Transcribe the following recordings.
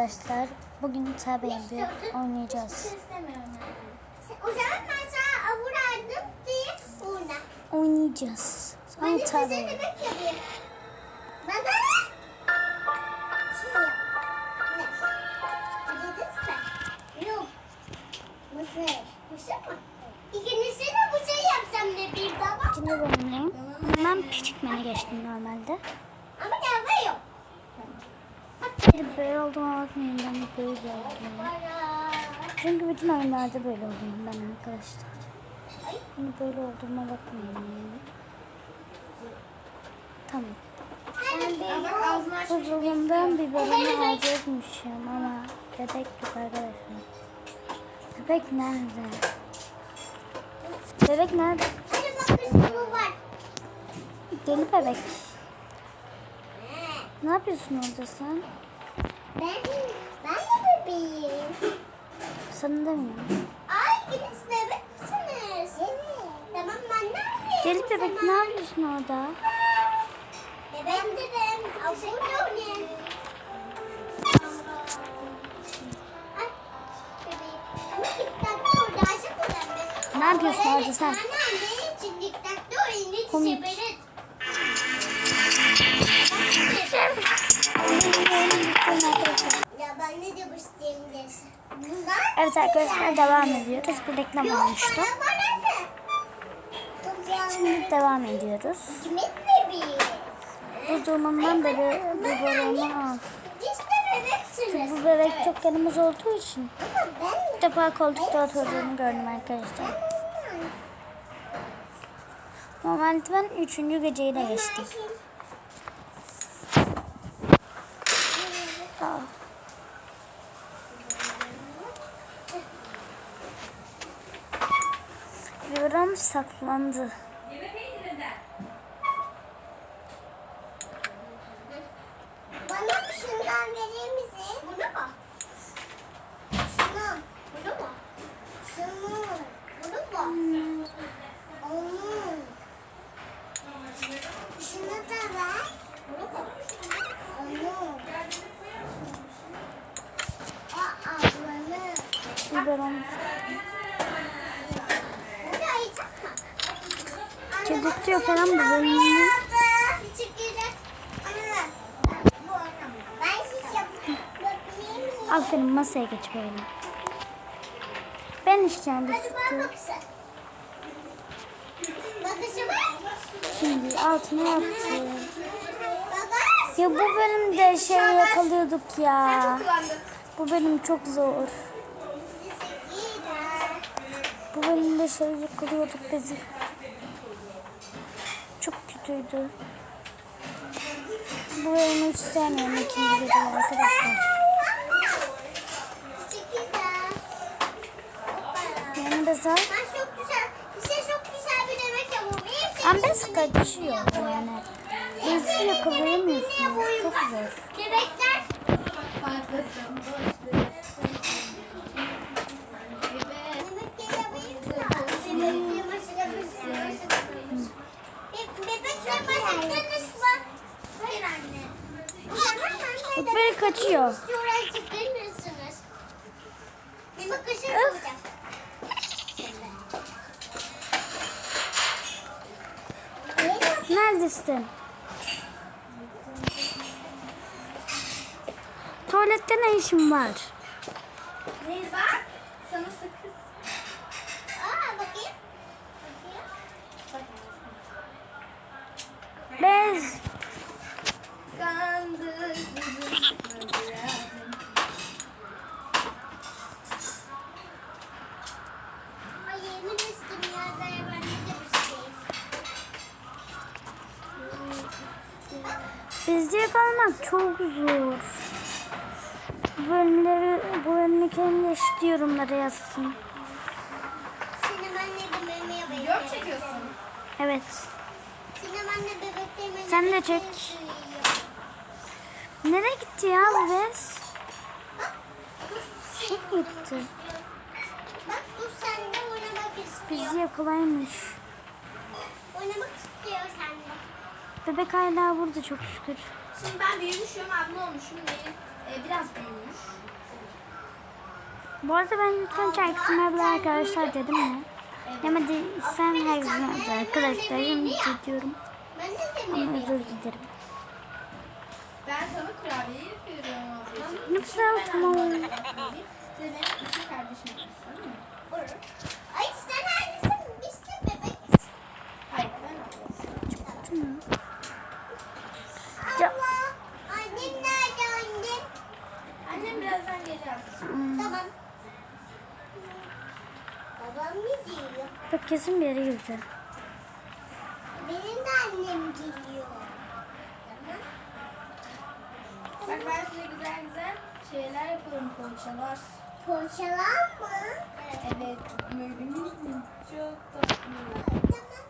Arkadaşlar bugün tabi bir oynayacağız. O zaman ben sana avurardım diye burada. Oynayacağız. Sonra de. Mısır mı? İkincisini bu şey yapsam ne bir daha? Şimdi bölümdeyim. Ben küçükmene geçtim normalde. Ama dava yok. Şimdi böyle olduğuma bakmayın ben böyle oluyorum. Çünkü bütün oyunlarda böyle oluyorum ben arkadaşlar. Hani böyle olduğuma bakmayın yani. Tamam. Huzurumdan bir bölümü alacakmışım ama bebek yok arkadaşlar. Bebek nerede? Bebek nerede? Bu. Deli bebek. Ne yapıyorsun orada sen? Ben, ben de bebeğim. Sana demiyorum. Ay ikiniz bebek misiniz? Evet. Tamam ben neredeyim? Deli bebek ne yapıyorsun orada? Dedim. Bebeğim. Aşık olan be. Ne yapıyorsun orada sen? Ne Komik. Evet arkadaşlar devam ediyoruz. Bir reklam olmuştu. Şimdi devam ediyoruz. Kimin bebeği? Bu durumundan beri bu bölümü al. Bu bebek çok yanımız olduğu için ilk defa koltukta oturduğunu gördüm arkadaşlar. Normalde ben üçüncü geceyi de geçtim. Saklandı. Bana şundan verir misin? Bunu mu? Şunu. Bunu mu? Şunu. Bunu mu? Onu. Şunu da ver. Bunu mu? Onu. O ablanı. Biberon. Bu da ayıcak mı? Çocukluyor falan bu bölümü. Çıkacak. Anne. Bu oynamıyor. Ben siz yapayım. miyim? Aferin masaya geç böyle. Ben içeceğim bir sütü. Şimdi altına yaptım. Ya bu bölümde şey yakalıyorduk ya. Bu bölüm çok zor. Bu bölümde şey yakalıyorduk bizi. Kötüydü. Bu bölümü hiç sevmiyorum ikinci gece arkadaşlar. Yanında güzel, güzel yemek yapıyorum. İyi ambes kaçıyor yani. Bizi yakalayamıyorsunuz. Çok zor. Bebekler. Yemek böyle kaçıyor. Öf. Neredesin? Tuvalette ne işin var? Ne var? Bizde yakalamak çok zor. Bu bölümleri, bu bölümü kim geçti yorumlara yazsın. Sinem anne de meme yapıyor. Yok çekiyorsun. Evet. Sinem anne bebeklerime Sen de çek. Nereye gitti ya bu bez? Bak, Şey gitti. Bak dur sen de oynamak istiyor. Bizi yakalaymış. Oynamak istiyor sen de. Bebek hala burada çok şükür. Şimdi ben büyümüşüm, abla olmuşum. Benim e, biraz büyümüş. Bu arada ben lütfen şarkısı merhaba arkadaşlar dedim mi? Demediysem her zaman arkadaşlarım diyorum. Ben de Ama özür dilerim. Ben sana kurabiye yapıyorum. Ne güzel tamam. Size benim iki kardeşim var. Olur. Ay sen neredesin? Biz de bebek. Hayır ben Tamam. Ya, Allah. Annem nerede annem? Annem birazdan gelir ablacığım. hmm, Tamam. Babam ne diyor? bak kesin bir yere girdi. Benim de annem geliyor. Tamam. Bak ben size güzel güzel şeyler yaparım poğaçalar. Poğaçalar mı? Evet. Böyle minik çok tatlı. Tamam.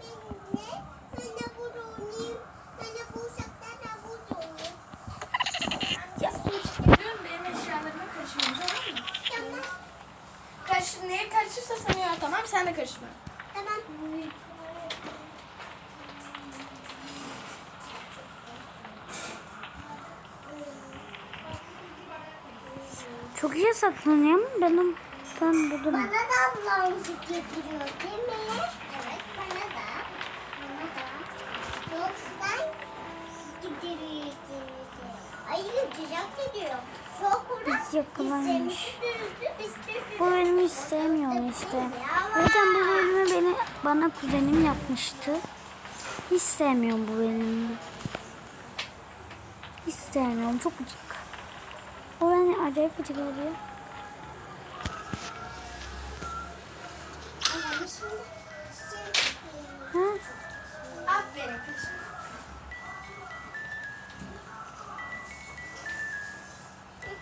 Benimle. Ben de burada oynayayım. Ben de bu uzaktan da burada oynayayım. Ya su içip geliyorum benim eşyalarıma karışmayın tamam mı? Tamam. Karış, neye karışırsa sana ya tamam sen de karışma. Tamam. Çok iyi saklanıyor ama benim ben buldum. Bana da ablam getiriyor değil mi? Biz yakalanmış. Bu bölümü hiç sevmiyorum işte. Zaten bu bölümü beni, bana kuzenim yapmıştı. Hiç sevmiyorum bu bölümü. Hiç sevmiyorum. Çok gıcık. O beni acayip gıcık ediyor. Şey- Ha? Aferin kızım.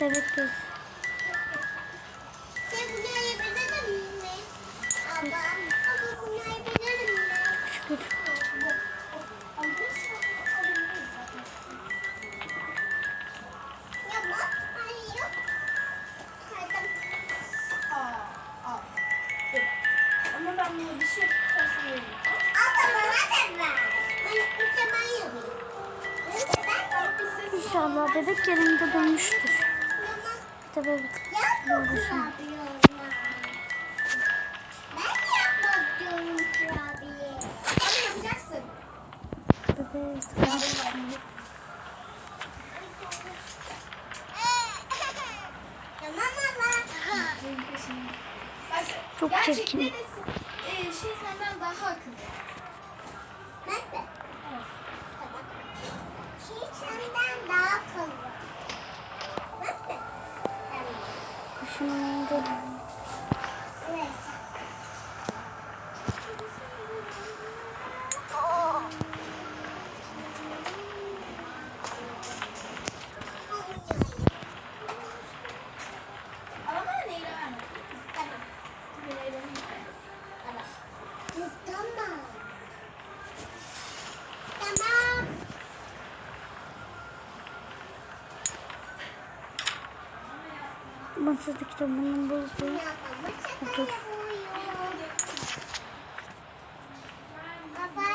Bebek göz. Sen bunu yapabilir mi? Abla, abla bunu yapabilir mi? Şükür. Ama ben bunu bir şey veririm. Abla bana da ver. Ben ben yapayım. İnşallah bebek yerinde dönmüştür. De bebek. yapma Doğrusun. kurabiye. Ben yapmak diyorum kurabiye. Ama yapacaksın. Abla. Bak, Çok gerçekten çirkin. de, e, şey senden daha akıllı. Ben de. Tamam. Şey senden daha akıllı. Ben de. Tamam. Düşününce Evet. Ama ben neyle vermedim. Tamam. Neyle vermedim. Tamam. Tamam. Tamam. Masada kitabını buldu. Otur.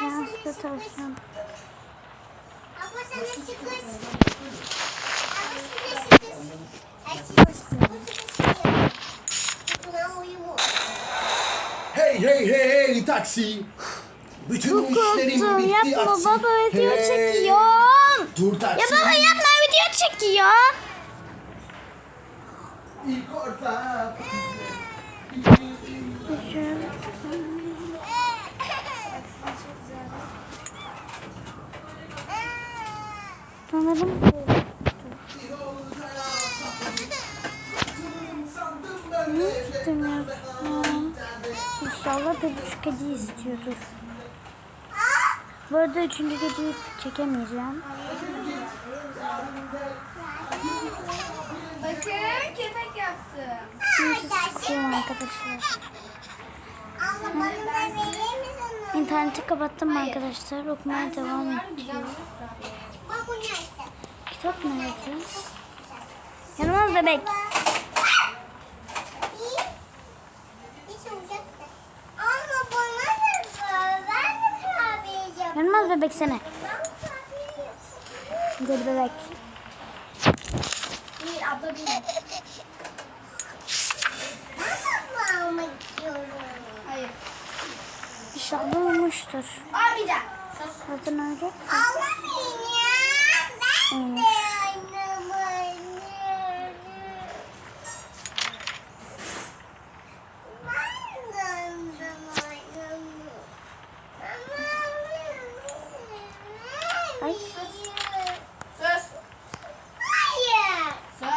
Yalnız da uyumu. Hey hey hey hey taksi. Bütün Çok işlerim korktum. bitti Yapma aksi. baba video Hey, çekiyorum. Dur taksi. Ya baba yapma video çekiyor. İlk orta. Sanırım ne istemiyorsun? İnşallah peluş kedi istiyordur. Bu arada üçüncü geceyi çekemeyeceğim. Bakın köpek yaptım. Çünkü sıkıyorum arkadaşlar. İnterneti kapattım arkadaşlar. Okumaya devam Var Stop mu yapıyoruz? Yanımız bebek. Yanılmaz bebek seni. Gel bebek. Hayır. İnşallah şey olmuştur. Almayacağım. Zaten ölecek. Alamayayım. Ben de oynamayı. Ay. Sus. Hayır. Sus.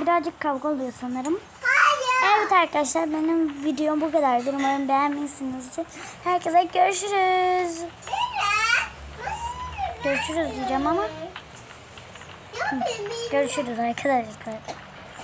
Birazcık kavga oluyor sanırım. Hayır. Evet arkadaşlar benim videom bu kadardır. Umarım beğenmişsinizdir. Herkese görüşürüz. Görüşürüz diyeceğim ama görüşürüz arkadaşlar.